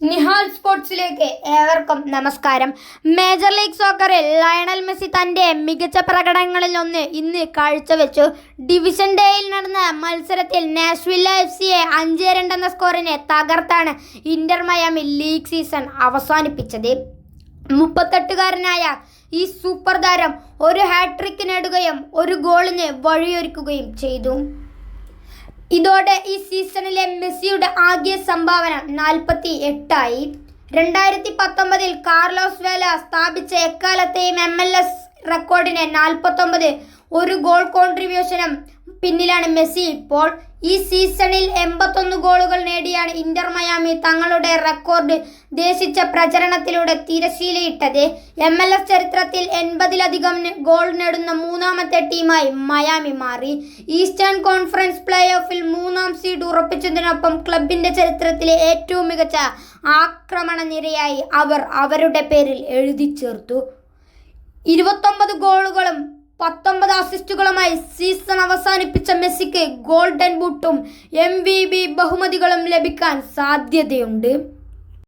നിഹാൽ സ്പോർട്സിലേക്ക് ഏവർക്കും നമസ്കാരം. മേജർ ലീഗ് സോക്കറിൽ ലയണൽ മെസ്സി തന്റെ മികച്ച പ്രകടനങ്ങളിൽ ഒന്ന് ഇന്ന് കാഴ്ചവെച്ചു. ഡിവിഷൻ ഡേയിൽ നടന്ന മത്സരത്തിൽ നാഷ്വില്ല എഫ് സിയെ അഞ്ച് രണ്ട് എന്ന സ്കോറിനെ തകർത്താണ് ഇന്റർ മയാമി ലീഗ് സീസൺ അവസാനിപ്പിച്ചത്. മുപ്പത്തെട്ടുകാരനായ ഈ സൂപ്പർ താരം ഒരു ഹാട്രിക് നേടുകയും ഒരു ഗോളിന് വഴിയൊരുക്കുകയും ചെയ്തു. ഇതോടെ ഈ സീസണിലെ മെസ്സിയുടെ ആകെ സംഭാവന നാൽപ്പത്തി എട്ടായി രണ്ടായിരത്തി പത്തൊമ്പതിൽ കാർലോസ് വേല സ്ഥാപിച്ച എക്കാലത്തെയും എം എൽ എസ് റെക്കോർഡിനെ നാൽപ്പത്തൊമ്പത് ഒരു ഗോൾ കോൺട്രിബ്യൂഷനും പിന്നിലാണ് മെസ്സി. ഇപ്പോൾ ഈ സീസണിൽ എൺപത്തൊന്ന് ഗോളുകൾ നേടിയാണ് ഇന്റർ മയാമി തങ്ങളുടെ റെക്കോർഡ് ദേശിച്ച പ്രചരണത്തിലൂടെ തിരശീലയിട്ടത് എം എൽ എസ് ചരിത്രത്തിൽ എൺപതിലധികം ഗോൾ നേടുന്ന മൂന്നാമത്തെ ടീമായി മയാമി മാറി. ഈസ്റ്റേൺ കോൺഫറൻസ് പ്ലേ ഓഫിൽ മൂന്നാം സീഡ് ഉറപ്പിച്ചതിനൊപ്പം ക്ലബിന്റെ ചരിത്രത്തിലെ ഏറ്റവും മികച്ച ആക്രമണ നിരയായി അവർ അവരുടെ പേരിൽ എഴുതി ചേർത്തു. ഇരുപത്തൊമ്പത് ഗോളുകളും പത്തൊമ്പത് അസിസ്റ്റുകളുമായി സീസൺ അവസാനിപ്പിച്ച മെസ്സിക്ക് ഗോൾഡൻ ബൂട്ടും എം ബഹുമതികളും ലഭിക്കാൻ സാധ്യതയുണ്ട്.